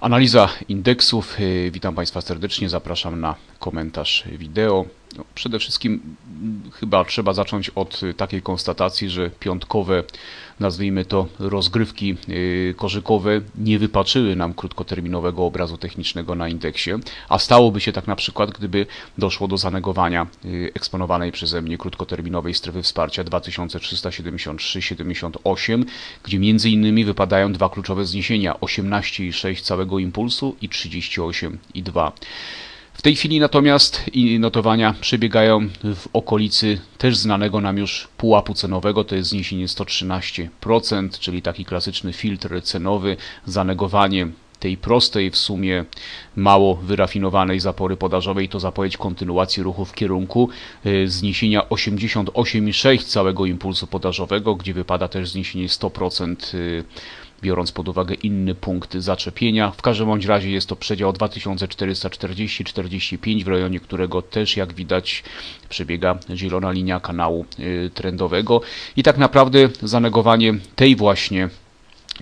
Analiza indeksów. Y, Witam Państwa serdecznie, zapraszam na komentarz wideo. No, przede wszystkim mm, chyba trzeba zacząć od y, takiej konstatacji, że piątkowe, nazwijmy to rozgrywki y, korzykowe nie wypaczyły nam krótkoterminowego obrazu technicznego na indeksie, a stałoby się tak na przykład, gdyby doszło do zanegowania eksponowanej przeze mnie krótkoterminowej strefy wsparcia 2373-78, gdzie między innymi wypadają dwa kluczowe zniesienia 18,6 całego impulsu i 38,2. W tej chwili natomiast notowania przebiegają w okolicy też znanego nam już pułapu cenowego, to jest zniesienie 113%, czyli taki klasyczny filtr cenowy, zanegowanie tej prostej w sumie mało wyrafinowanej zapory podażowej. To zapowiedź kontynuacji ruchu w kierunku y, zniesienia 88,6 całego impulsu podażowego, gdzie wypada też zniesienie 100% biorąc pod uwagę inny punkt zaczepienia. W każdym bądź razie jest to przedział 2440-45, w rejonie którego też jak widać przebiega zielona linia kanału y, trendowego i tak naprawdę zanegowanie tej właśnie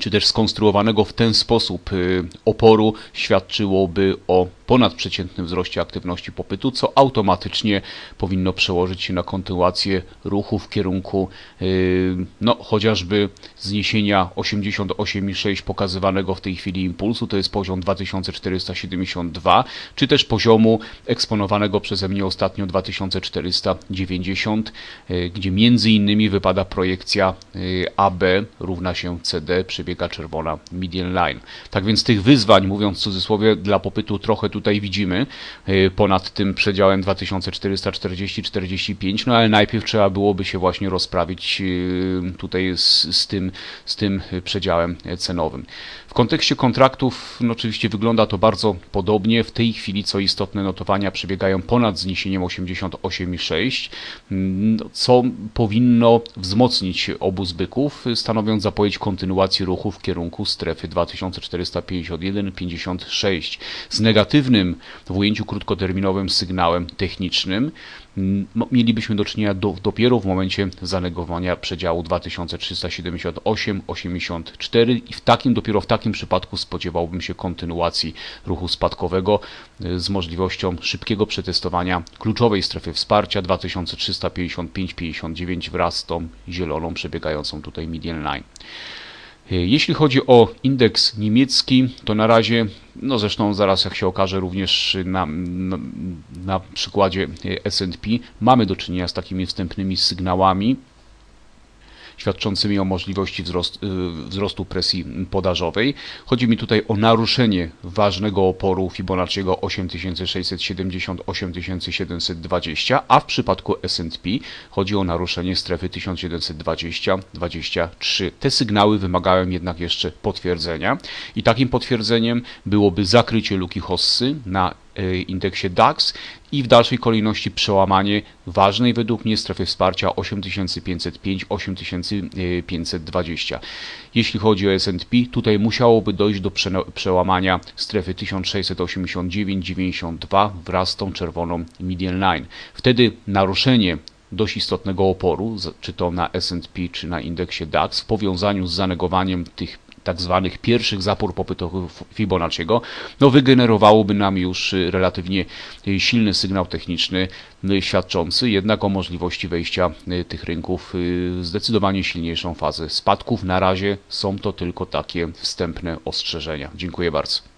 czy też skonstruowanego w ten sposób y, oporu świadczyłoby o ponadprzeciętnym wzroście aktywności popytu, co automatycznie powinno przełożyć się na kontynuację ruchu w kierunku y, no, chociażby zniesienia 88,6 pokazywanego w tej chwili impulsu, to jest poziom 2472, czy też poziomu eksponowanego przeze mnie ostatnio 2490, y, gdzie między innymi wypada projekcja AB równa się CD przebiega czerwona median line. Tak więc tych wyzwań, mówiąc w cudzysłowie, dla popytu trochę tutaj widzimy, y, ponad tym przedziałem 2440-45, no ale najpierw trzeba byłoby się właśnie rozprawić y, tutaj z, z, tym, z tym przedziałem cenowym. W kontekście kontraktów, no oczywiście wygląda to bardzo podobnie. W tej chwili, co istotne, notowania przebiegają ponad zniesieniem 88,6, no, co powinno wzmocnić obóz byków, stanowiąc zapowiedź kontynuacji ruchu w kierunku strefy 2451-56 z w ujęciu krótkoterminowym sygnałem technicznym mielibyśmy do czynienia do, dopiero w momencie zanegowania przedziału 2378-84 i w takim, dopiero w takim przypadku spodziewałbym się kontynuacji ruchu spadkowego y, z możliwością szybkiego przetestowania kluczowej strefy wsparcia 2355-59 wraz z tą zieloną przebiegającą tutaj median line. E, jeśli chodzi o indeks niemiecki, to na razie, no zresztą zaraz jak się okaże również na, na, na przykładzie S&P, mamy do czynienia z takimi wstępnymi sygnałami świadczącymi o możliwości wzrost, y, wzrostu presji podażowej. Chodzi mi tutaj o naruszenie ważnego oporu Fibonacciego 8670-8720, a w przypadku S&P chodzi o naruszenie strefy 1720-23. Te sygnały wymagają jednak jeszcze potwierdzenia i takim potwierdzeniem byłoby zakrycie luki Hossy na indeksie DAX i w dalszej kolejności przełamanie ważnej według mnie strefy wsparcia 8505-8520. Jeśli chodzi o S&P, tutaj musiałoby dojść do przełamania strefy 1689-92 wraz z tą czerwoną median line. Wtedy naruszenie dość istotnego oporu, czy to na S&P, czy na indeksie DAX w powiązaniu z zanegowaniem tych tak zwanych pierwszych zapór popytowych Fibonacciego, no wygenerowałoby nam już y, relatywnie y, silny sygnał techniczny y, świadczący jednak o możliwości wejścia tych rynków w zdecydowanie silniejszą fazę spadków. Na razie są to tylko takie wstępne ostrzeżenia. Dziękuję bardzo.